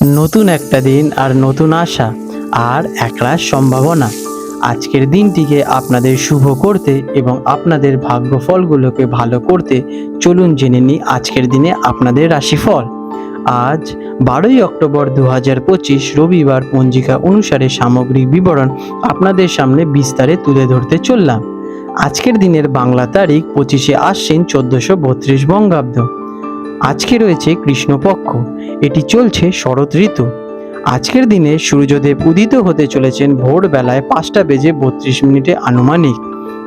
নতুন একটা দিন আর নতুন আশা আর একরাশ সম্ভাবনা। আজকের দিনটিকে আপনাদের শুভ করতে এবং আপনাদের ভাগ্যফলগুলোকে ভালো করতে চলুন জেনে নিই আজকের দিনে আপনাদের রাশিফল। আজ বারোই অক্টোবর দু হাজার পঁচিশ রবিবার পঞ্জিকা অনুসারে সামগ্রিক বিবরণ আপনাদের সামনে বিস্তারে তুলে ধরতে চললাম। আজকের দিনের বাংলা তারিখ পঁচিশে আশ্বিন চোদ্দোশো বত্রিশ বঙ্গাব্দ। আজকে রয়েছে কৃষ্ণপক্ষ। এটি চলছে শরৎ ঋতু। আজকের দিনে সূর্যদেব উদিত হতে চলেছেন ভোরবেলায় পাঁচটা বেজে বত্রিশ মিনিটে আনুমানিক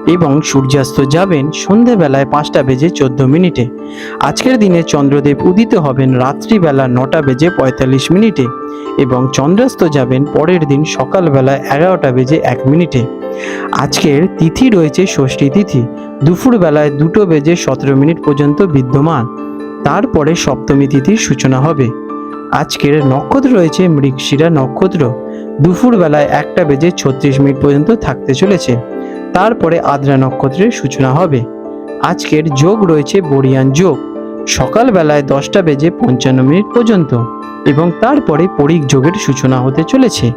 এবং সূর্যাস্ত যাবেন সন্ধেবেলায় পাঁচটা বেজে চোদ্দ মিনিটে। আজকের দিনে চন্দ্রদেব উদিত হবেন রাত্রিবেলা নটা বেজে পঁয়তাল্লিশ মিনিটে এবং চন্দ্রাস্ত যাবেন পরের দিন সকালবেলা এগারোটা বেজে এক মিনিটে। আজকের তিথি রয়েছে ষষ্ঠী তিথি। দুপুরবেলায় দুটো বেজে সতেরো মিনিট পর্যন্ত বিদ্যমান। তারপরে সপ্তমী তিথির সূচনা হবে। আজকের নক্ষত্র রয়েছে মৃগশিরা নক্ষত্র। দুপুর বেলায় একটা বেজে ছত্রিশ মিনিট পর্যন্ত থাকতে চলেছে। তারপরে আদ্রা নক্ষত্রের সূচনা হবে। আজকের যোগ রয়েছে বরিয়ান যোগ। সকালবেলায় দশটা বেজে পঞ্চান্ন মিনিট পর্যন্ত এবং তারপরে পরিক যোগের সূচনা হতে চলেছে।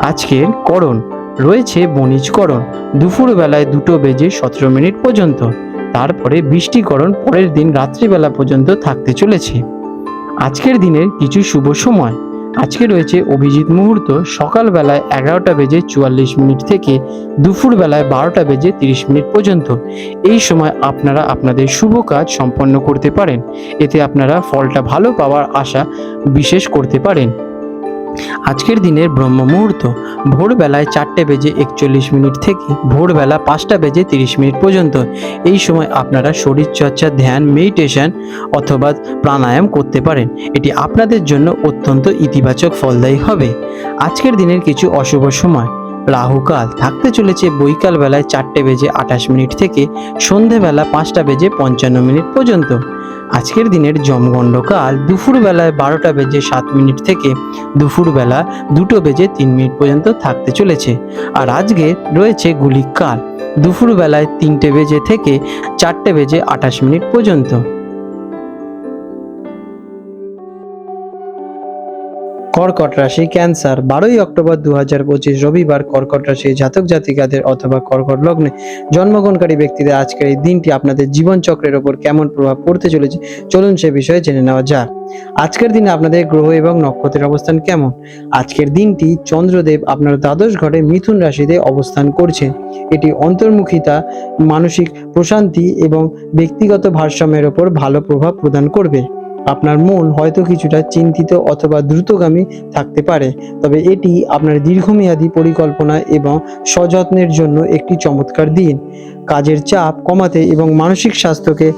আজকের করণ। রয়েছে বণিজকরণ দুপুর বেলায় দুটো বেজে সতেরো মিনিট পর্যন্ত। তারপরে বৃষ্টিকরণ পরের দিন রাত্রিবেলা পর্যন্ত থাকতে চলেছে। আজকের দিনের কিছু শুভ সময়। আজকে রয়েছে অভিজিৎ মুহূর্ত, সকালবেলায় এগারোটা বেজে চুয়াল্লিশ মিনিট থেকে দুপুরবেলায় বারোটা বেজে তিরিশ মিনিট পর্যন্ত। এই সময় আপনারা আপনাদের শুভ কাজ সম্পন্ন করতে পারেন। এতে আপনারা ফলটা ভালো পাওয়ার আশা বিশেষ করতে পারেন। আজকের দিনের ব্রহ্ম মুহূর্ত ভোরবেলায় চারটে বেজে একচল্লিশ মিনিট থেকে ভোরবেলা পাঁচটা বেজে তিরিশ মিনিট পর্যন্ত। এই সময় আপনারা শরীরচর্চা, ধ্যান, মেডিটেশন অথবা প্রাণায়াম করতে পারেন। এটি আপনাদের জন্য অত্যন্ত ইতিবাচক ফলদায়ী হবে। আজকের দিনের কিছু অশুভ সময়। রাহুকাল থাকতে চলেছে বৈকাল বেলায় চারটে বেজে আঠাশ মিনিট থেকে সন্ধেবেলা পাঁচটা বেজে পঞ্চান্ন মিনিট পর্যন্ত। আজকের দিনের জমগণ্ডকাল দুপুরবেলায় বারোটা বেজে সাত মিনিট থেকে দুপুরবেলা দুটো বেজে তিন মিনিট পর্যন্ত থাকতে চলেছে। আর আজকে রয়েছে গুলিকাল দুপুরবেলায় তিনটে বেজে থেকে চারটে বেজে আঠাশ মিনিট পর্যন্ত। কর্কট রাশি ক্যান্সার। বারোই অক্টোবর দু হাজার পঁচিশ রবিবার কর্কট রাশি জাতক জাতিকাদের অথবা কর্কট লগ্নে জন্মগ্রহণকারী ব্যক্তিদের আজকের এই দিনটি আপনাদের জীবনচক্রের ওপর কেমন প্রভাব পড়তে চলেছে, চলুন সে বিষয়ে জেনে নেওয়া যাক। আজকের দিনে আপনাদের গ্রহ এবং নক্ষত্রের অবস্থান কেমন? আজকের দিনটি চন্দ্রদেব আপনার দ্বাদশ ঘরে মিথুন রাশিতে অবস্থান করছে। এটি অন্তর্মুখিতা, মানসিক প্রশান্তি এবং ব্যক্তিগত ভারসাম্যের ওপর ভালো প্রভাব প্রদান করবে। আপনার মন হয়তো কিছুটা চিন্তিত অথবা দ্রুতগামী থাকতে পারে, তবে এটি আপনার দীর্ঘমেয়াদী পরিকল্পনা এবং সযত্নের জন্য একটি চমৎকার দিন। কাজের চাপ কমাতে এবং মানসিক স্বাস্থ্যকে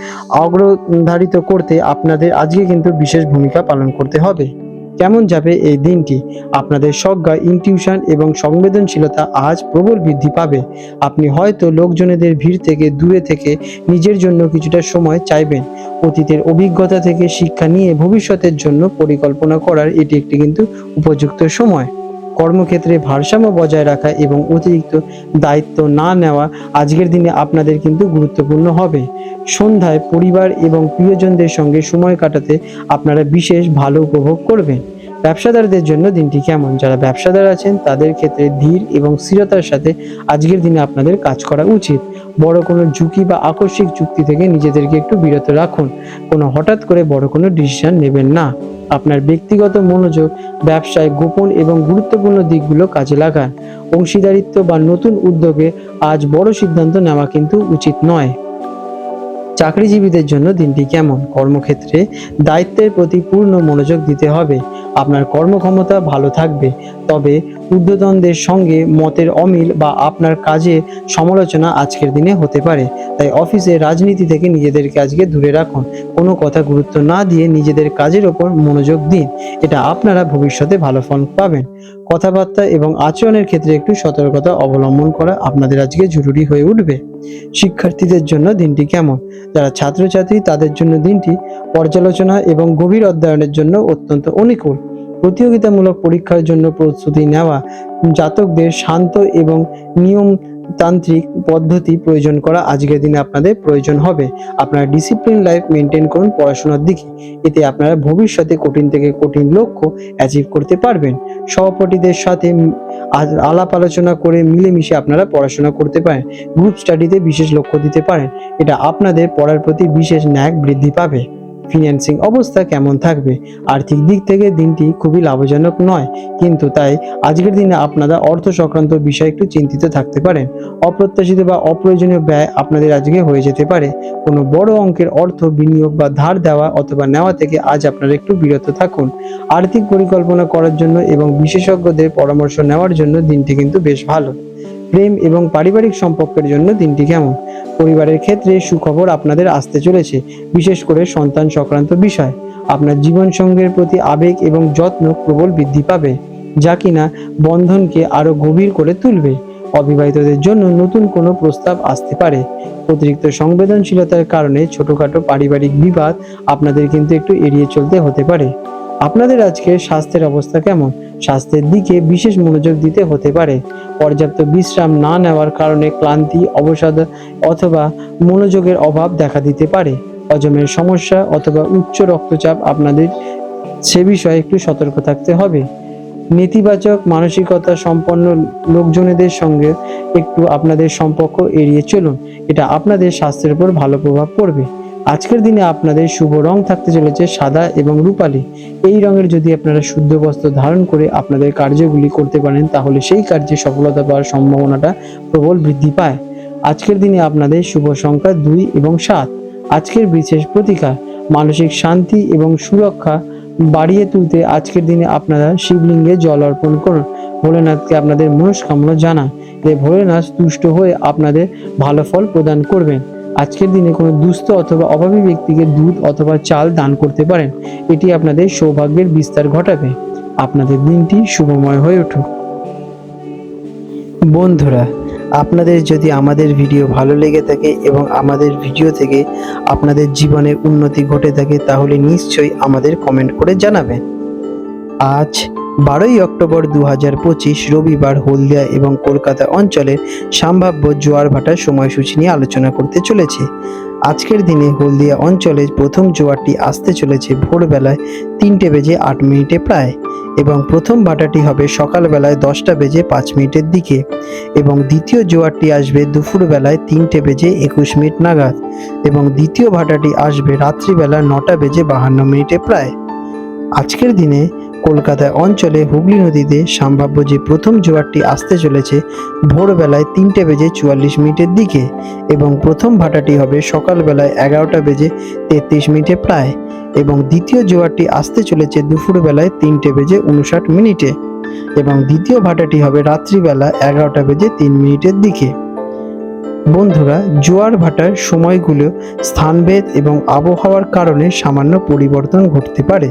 অগ্রধারিত করতে আপনাদের আজকে কিন্তু বিশেষ ভূমিকা পালন করতে হবে। কেমন যাবে এই দিনটি? আপনাদের সজ্ঞা ইনটিউশন এবং সংবেদনশীলতা আজ প্রবল বৃদ্ধি পাবে। আপনি হয়তো লোকজনেদের ভিড় থেকে দূরে থেকে নিজের জন্য কিছুটা সময় চাইবেন। অতীতের অভিজ্ঞতা থেকে শিক্ষা নিয়ে ভবিষ্যতের জন্য পরিকল্পনা করার এটি একটি কিন্তু উপযুক্ত সময়। কর্মক্ষেত্রে ভারসাম্য বজায় রাখা এবং অতিরিক্ত দায়িত্ব না নেওয়া আজকের দিনে আপনাদের কিন্তু গুরুত্বপূর্ণ হবে। সন্ধ্যায় পরিবার এবং প্রিয়জনদের সঙ্গে সময় কাটাতে আপনারা বিশেষ ভালো উপভোগ করবেন। ব্যবসাদারদের জন্য দিনটি কেমন? যারা ব্যবসাদার আছেন, তাদের ক্ষেত্রে ধীর এবং স্থিরতার সাথে আজকের দিনে আপনাদের কাজ করা উচিত। বড় কোনো ঝুঁকি বা আকস্মিক চুক্তি থেকে নিজেদেরকে একটু বিরত রাখুন। কোনো হঠাৎ করে বড় কোনো ডিসিশন নেবেন না। আপনার ব্যক্তিগত মনোযোগ, ব্যবসায় গোপন এবং গুরুত্বপূর্ণ দিকগুলো কাজে লাগান। অংশীদারিত্ব বা নতুন উদ্যোগে আজ বড় সিদ্ধান্ত নেওয়া কিন্তু উচিত নয়। চাকরিজীবীদের জন্য দিনটি কেমন? কর্মক্ষেত্রে দায়িত্বের প্রতি পূর্ণ মনোযোগ দিতে হবে। আপনার কর্মক্ষমতা ভালো থাকবে। তবে ঊর্ধ্বতনদের সঙ্গে মতের অমিল বা আপনার কাজে সমালোচনা আজকের দিনে হতে পারে। তাই অফিসে রাজনীতি থেকে নিজেদেরকে আজকে দূরে রাখুন। কোনো কথা গুরুত্ব না দিয়ে নিজেদের কাজের ওপর মনোযোগ দিন। এটা আপনারা ভবিষ্যতে ভালো ফল পাবেন। কথাবার্তা এবং আচরণের ক্ষেত্রে একটু সতর্কতা অবলম্বন করা আপনাদের আজকে জরুরি হয়ে উঠবে। শিক্ষার্থীদের জন্য দিনটি কেমন? যারা ছাত্রছাত্রী, তাদের জন্য দিনটি পর্যালোচনা এবং গভীর অধ্যয়নের জন্য অত্যন্ত অনুকূল। প্রতিযোগিতামূলক পরীক্ষার জন্য প্রস্তুতি নেওয়া জাতকদের শান্ত এবং নিয়ম তান্ত্রিক পদ্ধতি প্রয়োজন করা আজকের দিনে আপনাদের প্রয়োজন হবে। আপনারা ডিসিপ্লিন লাইফ মেনটেন করুন পড়াশোনার দিকে। এতে আপনারা ভবিষ্যতে কঠিন থেকে কঠিন লক্ষ্য অ্যাচিভ করতে পারবেন। সহপাঠীদের সাথে আলাপ আলোচনা করে মিলেমিশে আপনারা পড়াশোনা করতে পারেন। গ্রুপ স্টাডিতে বিশেষ লক্ষ্য দিতে পারেন। এটা আপনাদের পড়ার প্রতি বিশেষ ন্যাক বৃদ্ধি পাবে। ফিন্যান্সিং অবস্থা কেমন থাকবে? আর্থিক দিক থেকে দিনটি খুবই লাভজনক নয়, কিন্তু তাই আজকের দিনে আপনারা অর্থ সংক্রান্ত বিষয়ে একটু চিন্তিত থাকতে পারেন। অপ্রত্যাশিত বা অপ্রয়োজনীয় ব্যয় আপনাদের আজকে হয়ে যেতে পারে। কোনো বড় অঙ্কের অর্থ বিনিয়োগ বা ধার দেওয়া অথবা নেওয়া থেকে আজ আপনারা একটু বিরত থাকুন। আর্থিক পরিকল্পনা করার জন্য এবং বিশেষজ্ঞদের পরামর্শ নেওয়ার জন্য দিনটি কিন্তু বেশ ভালো। প্রেম এবং পারিবারিক সম্পর্কের জন্য দিনটি কেমন? পরিবারের ক্ষেত্রে সুখবর আপনাদের আসতে চলেছে, বিশেষ করে সন্তান সংক্রান্ত বিষয়। আপনার জীবন সঙ্গের প্রতি আবেগ এবং যত্ন প্রবল বৃদ্ধি পাবে, যা কিনা বন্ধনকে আরও গভীর করে তুলবে। অবিবাহিতদের জন্য নতুন কোনো প্রস্তাব আসতে পারে। অতিরিক্ত সংবেদনশীলতার কারণে ছোটখাটো পারিবারিক বিবাদ আপনাদের কিন্তু একটু এড়িয়ে চলতে হতে পারে। আপনাদের আজকে স্বাস্থ্যের অবস্থা কেমন? স্বাস্থ্যের দিকে বিশেষ মনোযোগ দিতে হতে পারে। পর্যাপ্ত বিশ্রাম না নেওয়ার কারণে ক্লান্তি, অবসাদ অথবা মনোযোগের অভাব দেখা দিতে পারে। হজমের সমস্যা অথবা উচ্চ রক্তচাপ আপনাদের, সে বিষয়ে একটু সতর্ক থাকতে হবে। নেতিবাচক মানসিকতা সম্পন্ন লোকজনেদের সঙ্গে একটু আপনাদের সম্পর্ক এড়িয়ে চলুন। এটা আপনাদের স্বাস্থ্যের উপর ভালো প্রভাব পড়বে। আজকের দিনে আপনাদের শুভ রং থাকতে চলেছে সাদা এবং রূপালী। এই রঙের যদি আপনারা শুদ্ধ বস্ত্র ধারণ করে আপনাদের কার্যগুলি করতে পারেন, তাহলে সেই কার্যে সফলতা পাওয়ার সম্ভাবনাটা প্রবল বৃদ্ধি পায়। আজকের দিনে আপনাদের শুভ সংখ্যা দুই এবং সাত। আজকের বিশেষ প্রতিকার, মানসিক শান্তি এবং সুরক্ষা বাড়িয়ে তুলতে আজকের দিনে আপনারা শিবলিঙ্গে জল অর্পণ করুন। ভোলেনাথকে আপনাদের মনস্কামনা জানান। যে ভোলেনাথ তুষ্ট হয়ে আপনাদের ভালো ফল প্রদান করবেন। আজকের দিনে কোনো দুস্থ অথবা অভাবী ব্যক্তিকে দুধ অথবা চাল দান করতে পারেন। এটি আপনাদের সৌভাগ্যের বিস্তার ঘটাবে। আপনাদের দিনটি শুভময় হয়ে উঠুক। বন্ধুরা, আপনাদের যদি আমাদের ভিডিও ভালো লেগে থাকে এবং আমাদের ভিডিও থেকে আপনাদের জীবনে উন্নতি ঘটে থাকে, তাহলে নিশ্চয়ই আমাদের কমেন্ট করে জানাবেন। আজ বারোই অক্টোবর দু হাজার পঁচিশ রবিবার হলদিয়া এবং কলকাতা অঞ্চলের সম্ভাব্য জোয়ার ভাটার সময়সূচি নিয়ে আলোচনা করতে চলেছে। আজকের দিনে হলদিয়া অঞ্চলে প্রথম জোয়ারটি আসতে চলেছে ভোরবেলায় তিনটে বেজে আট মিনিটে প্রায় এবং প্রথম ভাটাটি হবে সকালবেলায় দশটা বেজে পাঁচ মিনিটের দিকে এবং দ্বিতীয় জোয়ারটি আসবে দুপুরবেলায় তিনটে বেজে একুশ মিনিট নাগাদ এবং দ্বিতীয় ভাটাটি আসবে রাত্রিবেলা নটা বেজে বাহান্ন মিনিটে প্রায়। আজকের দিনে কলকাতা অঞ্চলে হুগলি নদীতে সম্ভাব্য যে প্রথম জোয়ারটি আসতে চলেছে, ভোরবেলায় তিনটে বেজে চুয়াল্লিশ মিনিটের দিকে এবং প্রথম ভাটাটি হবে সকালবেলায় এগারোটা বেজে তেত্রিশ মিনিটে প্রায় এবং দ্বিতীয় জোয়ারটি আসতে চলেছে দুপুরবেলায় তিনটে বেজে উনষাট মিনিটে এবং দ্বিতীয় ভাটাটি হবে রাত্রিবেলা এগারোটা বেজে তিন মিনিটের দিকে। বন্ধুরা, জোয়ার ভাটার সময়গুলো স্থানভেদ এবং আবহাওয়ার কারণে সামান্য পরিবর্তন ঘটতে পারে।